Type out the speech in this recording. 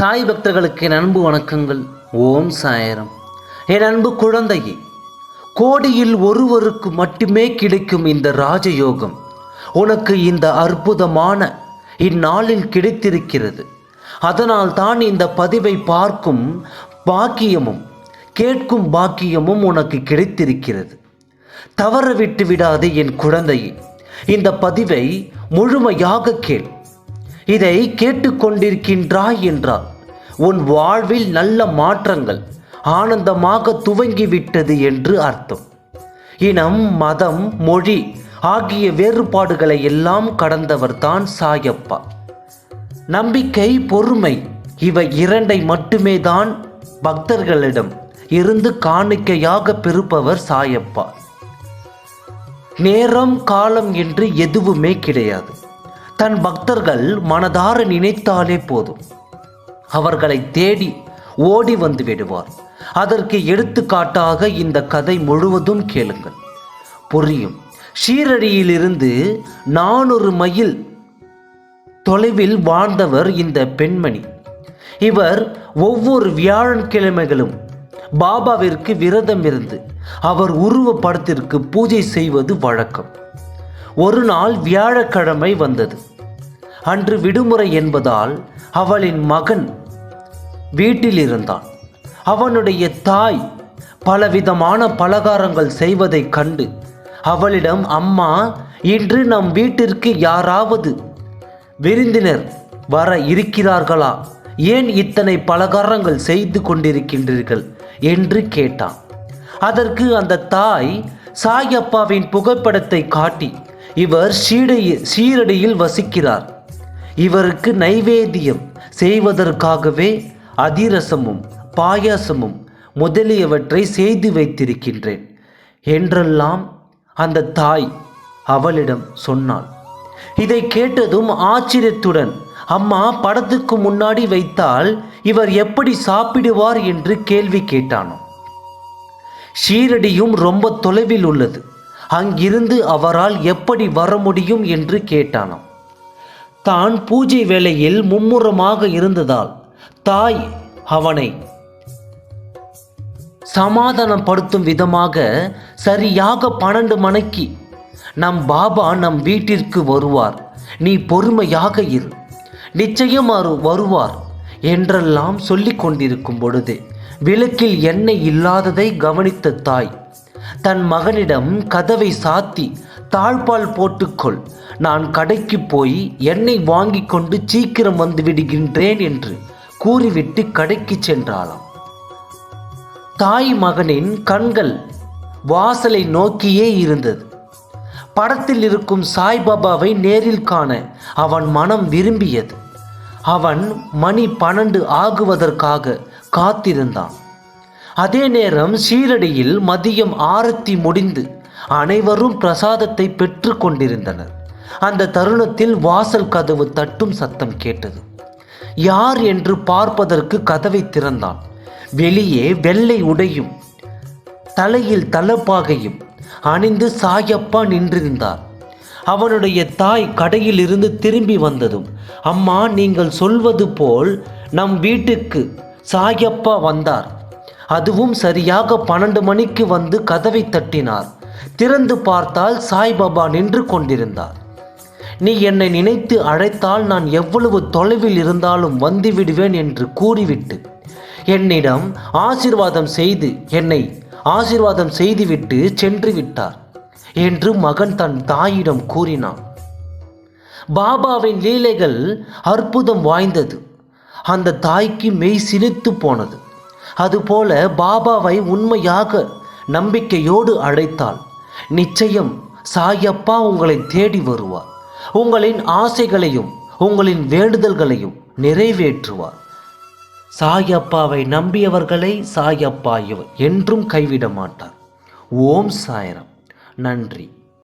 சாய் பக்தர்களுக்கு என் அன்பு வணக்கங்கள். ஓம் சாயரம். என் அன்பு குழந்தையே கோடியில் ஒருவருக்கு மட்டுமே கிடைக்கும் இந்த ராஜயோகம். உனக்கு இந்த அற்புதமான இந்நாளில் கிடைத்திருக்கிறது. அதனால் தான் இந்த பதிவை பார்க்கும் பாக்கியமும் கேட்கும் பாக்கியமும் உனக்கு கிடைத்திருக்கிறது. தவற விட்டு விடாதே என் குழந்தையே இந்த பதிவை முழுமையாக கேள். இதை கேட்டுக்கொண்டிருக்கின்றாய் என்றால் உன் வாழ்வில் நல்ல மாற்றங்கள் ஆனந்தமாக துவங்கிவிட்டது என்று அர்த்தம். இனம் மதம் மொழி ஆகிய வேறுபாடுகளை எல்லாம் கடந்தவர்தான் சாயப்பா. நம்பிக்கை பொறுமை இவை இரண்டை மட்டுமே தான் பக்தர்களிடம் இருந்து காணிக்கையாக பெறுப்பவர் சாயப்பா. நேரம் காலம் என்று எதுவுமே கிடையாது. தன் பக்தர்கள் மனதார நினைத்தாலே போதும். அவர்களை தேடி ஓடி வந்து விடுவார். அதற்கு எடுத்துக்காட்டாக இந்த கதை முழுவதும் கேளுங்கள். புரியும். ஷீரடியிலிருந்து நானூறு மைல் தொலைவில் வாழ்ந்தவர் இந்த பெண்மணி. இவர் ஒவ்வொரு வியாழன்கிழமைகளும் பாபாவிற்கு விரதம் இருந்து அவர் உருவப்படத்திற்கு பூஜை செய்வது வழக்கம். ஒரு நாள் வியாழக்கிழமை வந்தது. அன்று விடுமுறை என்பதால் அவளின் மகன் வீட்டில் இருந்தான் அவனுடைய தாய் பலவிதமான பலகாரங்கள் செய்வதைக் கண்டு அவளிடம் அம்மா இன்று நம் வீட்டிற்கு யாராவது விருந்தினர் வர இருக்கிறார்களா? ஏன் இத்தனை பலகாரங்கள் செய்து கொண்டிருக்கின்றீர்கள்? என்று கேட்டான். அதற்கு அந்த தாய் சாயப்பாவின் புகைப்படத்தை காட்டி இவர் சீடை சீரடியில் வசிக்கிறார். இவருக்கு நைவேத்தியம் செய்வதற்காகவே அதிரசமும் பாயாசமும் முதலியவற்றை செய்து வைத்திருக்கின்றேன். என்றெல்லாம் அந்த தாய் அவளிடம் சொன்னாள். இதை கேட்டதும் ஆச்சரியத்துடன் அம்மா படத்துக்கு முன்னாடி வைத்தால் இவர் எப்படி சாப்பிடுவார் என்று கேள்வி கேட்டானோ. ஷீரடியும் ரொம்ப தொலைவில் உள்ளது. அங்கிருந்து அவரால் எப்படி வர முடியும் என்று கேட்டானாம் தான் பூஜை வேளையில் மும்முரமாக இருந்ததால் தாய் அவனை சமாதானப்படுத்தும் விதமாக சரியாக பன்னெண்டு மணிக்கு நம் பாபா நம் வீட்டிற்கு வருவார். நீ பொறுமையாக இரு. நிச்சயம் அவர் வருவார் என்றெல்லாம் சொல்லிக் கொண்டிருக்கும் பொழுது விளக்கில் எண்ணெய் இல்லாததை கவனித்த தாய் தன் மகனிடம் கதவை சாத்தி தாழ்பால் போட்டுக்கொள். நான் கடைக்கு போய் எண்ணெய் வாங்கி கொண்டு சீக்கிரம் வந்து விடுகின்றேன் என்று கூறிவிட்டு கடைக்கு சென்றாளாம். தாய் மகனின் கண்கள் வாசலை நோக்கியே இருந்தது. படத்தில் இருக்கும் சாய்பாபாவை நேரில் காண அவன் மனம் விரும்பியது. அவன் மணி பன்னெண்டு ஆகுவதற்காக காத்திருந்தான். அதே நேரம் சீரடியில் மதியம் ஆரத்தி முடிந்து அனைவரும் பிரசாதத்தை பெற்று கொண்டிருந்தனர். அந்த தருணத்தில் வாசல் கதவு தட்டும் சத்தம் கேட்டது. யார் என்று பார்ப்பதற்கு கதவை திறந்தான். வெளியே வெள்ளை உடையும் தலையில் தலப்பாகையும் அணிந்து சாயப்பா நின்றிருந்தார் அவனுடைய தாய் கடையில் இருந்து திரும்பி வந்ததும் அம்மா நீங்கள் சொல்வது போல் நம் வீட்டுக்கு சாயப்பா வந்தார். அதுவும் சரியாக பன்னெண்டு மணிக்கு வந்து கதவை தட்டினார். திறந்து பார்த்தால் சாய்பாபா நின்று கொண்டிருந்தார். நீ என்னை நினைத்து அழைத்தால் நான் எவ்வளவு தொலைவில் இருந்தாலும் வந்துவிடுவேன் என்று கூறிவிட்டு என்னிடம் ஆசிர்வாதம் செய்து என்னை ஆசிர்வாதம் செய்துவிட்டு சென்று விட்டார் என்று மகன் தன் தாயிடம் கூறினான். பாபாவின் லீலைகள் அற்புதம் வாய்ந்தது. அந்த தாய்க்கு மெய் சிரித்து போனது. அதுபோல பாபாவை உண்மையாக நம்பிக்கையோடு அழைத்தாள். நிச்சயம் சாயப்பா உங்களை தேடி வருவார். உங்களின் ஆசைகளையும் உங்களின் வேண்டுதல்களையும் நிறைவேற்றுவார். சாயப்பாவை நம்பியவர்களை சாயப்பா இவர் என்றும் கைவிட மாட்டார். ஓம் சாயரம். நன்றி.